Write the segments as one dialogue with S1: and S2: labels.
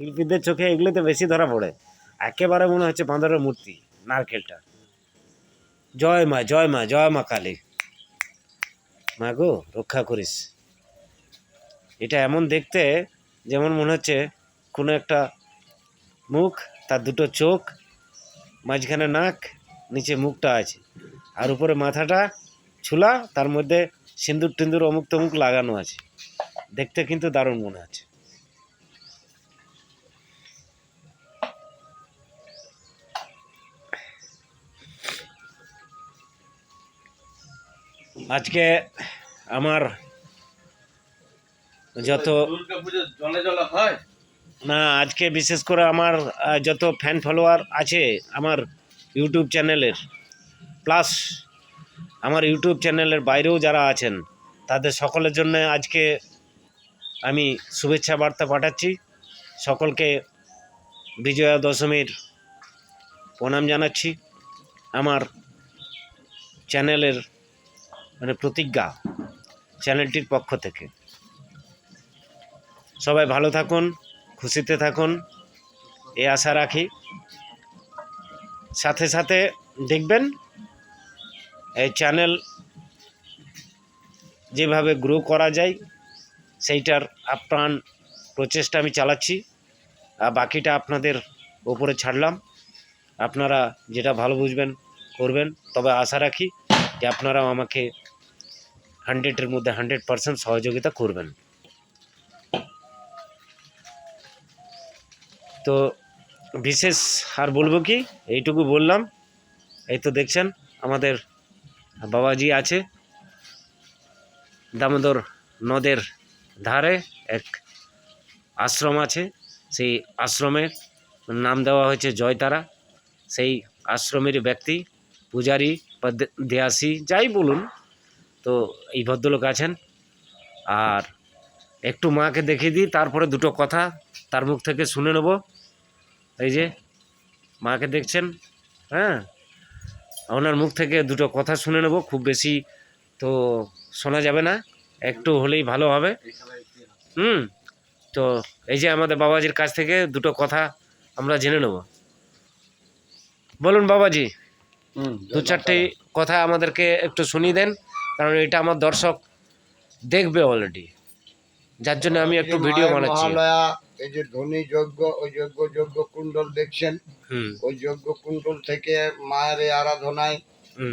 S1: শিল্পীদের চোখে এগুলোতে বেশি ধরা পড়ে। একেবারে মনে হচ্ছে বাঁদরের মূর্তি, নারকেলটা। জয় মা জয় মা জয় মা কালী। মা গো, রক্ষা করিস। এটা এমন দেখতে যেমন মনে হচ্ছে কোনো একটা মুখ, তার দুটো চোখ, মাঝখানে নাক, নিচে মুখটা আছে। আর উপরে মাথাটা ছুলা, তার মধ্যে সিন্দুর টিন্দুর অমুক তমুক লাগানো আছে। দেখতে কিন্তু দারুণ মনে হচ্ছে। আজকে আমার যত
S2: হয়?
S1: না আজকে বিশেষ করে আমার যত ফ্যান ফলোয়ার আছে আমার ইউটিউব চ্যানেলের প্লাস আমার ইউটিউব চ্যানেলের বাইরেও যারা আছেন তাদের সকলের জন্য আজকে আমি শুভেচ্ছা বার্তা পাঠাচ্ছি। সকলকে বিজয়া দশমীর প্রণাম জানাচ্ছি। আমার চ্যানেলের মানে প্রতিজ্ঞা চ্যানেলটির পক্ষ থেকে। সবাই ভালো থাকুন, খুশিতে থাকুন, এ আশা রাখি। সাথে সাথে দেখবেন, এই চ্যানেল যেভাবে গ্রো করা যায়, সেইটার আপ্রাণ প্রচেষ্টা আমি চালাচ্ছি, আর বাকিটা আপনাদের ওপরে ছাড়লাম। আপনারা যেটা ভালো বুঝবেন, করবেন, তবে আশা রাখি যে আপনারাও আমাকে হান্ড্রেডের মধ্যে হান্ড্রেড পারসেন্ট সহযোগিতা করবেন। তো বিশেষ আর বলব কি, এইটুকু বললাম। এই তো দেখছেন, আমাদের বাবাজি আছে। দামোদর নদের ধারে এক আশ্রম আছে। সেই আশ্রমের নাম দেওয়া হয়েছে জয়তারা। সেই আশ্রমের ব্যক্তি, পূজারী বা দেয়াসী যাই বলুন তো এই ভদ্রলোক আছেন। আর একটু মাকে দেখিয়ে দিই তারপরে দুটো কথা তার মুখ থেকে শুনে নেব। এই যে মাকে দেখছেন? হ্যাঁ? ওনার মুখ থেকে দুটো কথা শুনে নেব খুব বেশি তো শোনা যাবে না একটু হলেই ভালো হবে। হুম? তো এই যে আমাদের বাবাজির কাছ থেকে দুটো কথা আমরা জেনে নেব। বলুন বাবাজি দু চারটে কথা আমাদেরকে একটু শুনিয়ে দেন। কারণ এটা আমার দর্শক দেখবে অলরেডি যার জন্য আমি একটু ভিডিও বানাচ্ছি।
S3: এই যে ধনী যজ্ঞ ওই যজ্ঞ যজ্ঞ কুণ্ডল দেখছেন? ওই যজ্ঞ কুণ্ডল থেকে মায়ের আরাধনায়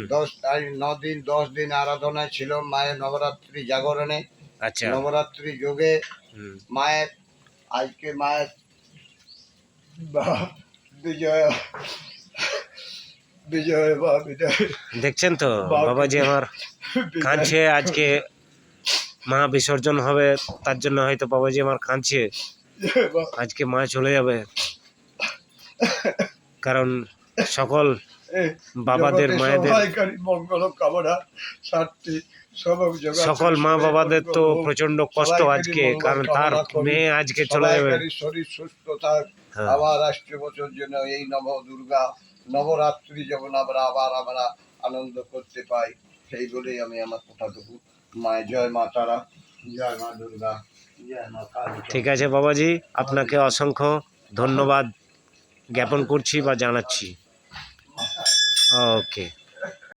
S3: দশ ন দিন দশ দিন আরাধনায় ছিল মায়ের নবরাত্রি জাগরণে।
S1: আচ্ছা।
S3: নবরাত্রি যোগে মায়ের আজকে মায়ের বা- বিজয় বিজয় বা বিজয়।
S1: দেখছেন তো?
S3: বাবা-
S1: বাবাজি আমার কাঁদছে আজকে মা বিসর্জন হবে তার জন্য হয়তো বাবাজি আমার কাঁদছে। আজকে মা চলে যাবে। কারণ সকল বাবাদের মায়েদের সকল মা বাবাদের তো প্রচণ্ড কষ্ট আজকে কারণ তার মেয়ে আজকে চলে যাবে।
S3: শরীর সুস্থ থাক।
S1: হ্যাঁ।
S3: আবার রাষ্ট্র বছর জন্য এই নব দুর্গা নবরাত্রি যেমন আমরা আবার আমরা আনন্দ করতে পাই। সেই বলেই আমি আমার কথাটুকু মা জয় মা তারা। জয় মা দুর্গা। জয় মা কালী।
S1: ঠিক আছে বাবাজি আপনাকে অসংখ্য ধন্যবাদ জ্ঞাপন করছি বা জানাচ্ছি। ওকে।